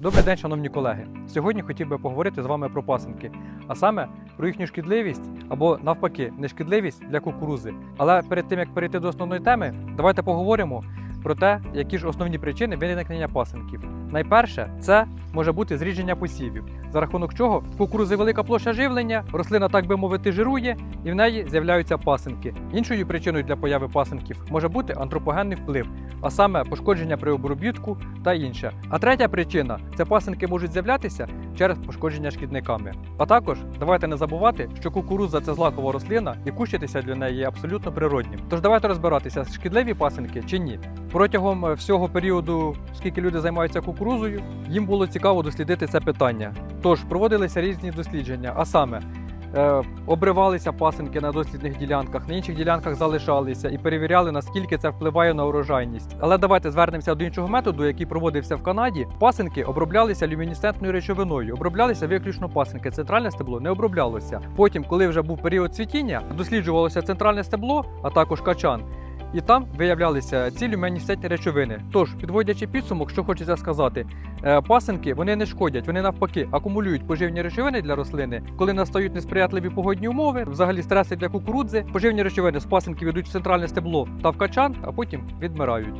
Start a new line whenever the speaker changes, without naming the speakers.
Добрий день, шановні колеги. Сьогодні хотів би поговорити з вами про пасинки, а саме про їхню шкідливість або навпаки нешкідливість для кукурузи. Але перед тим як перейти до основної теми, давайте поговоримо про те, які ж основні причини виникнення пасинків. Найперше, це може бути зрідження посівів, за рахунок чого в кукурузи велика площа живлення, рослина, так би мовити, жирує, і в неї з'являються пасинки. Іншою причиною для появи пасинків може бути антропогенний вплив, а саме пошкодження при обробітку та інше. А третя причина це пасинки можуть з'являтися через пошкодження шкідниками. А також давайте не забувати, що кукурудза це злакова рослина, і кущитися для неї є абсолютно природнім. Тож давайте розбиратися, шкідливі пасинки чи ні. Протягом е, всього періоду, скільки люди займаються кукурузою, їм було цікаво дослідити це питання. Тож проводилися різні дослідження, а саме. е, Обривалися пасинки на дослідних ділянках, на інших ділянках залишалися і перевіряли, наскільки це впливає на урожайність. Але давайте звернемося до іншого методу, який проводився в Канаді. Пасинки оброблялися люмінесцентною речовиною, оброблялися виключно пасинки. Центральне стебло не оброблялося. Потім, коли вже був період цвітіння, досліджувалося центральне стебло, а також качан. І там виявлялися ці люмінесцентні речовини. Тож, підводячи підсумок, що хочеться сказати, пасенки пасинки вони не шкодять, вони навпаки акумулюють поживні речовини для рослини. Коли настають несприятливі погодні умови, взагалі стреси для кукурудзи, поживні речовини з пасинків ведуть в центральне стебло та в качан, а потім відмирають.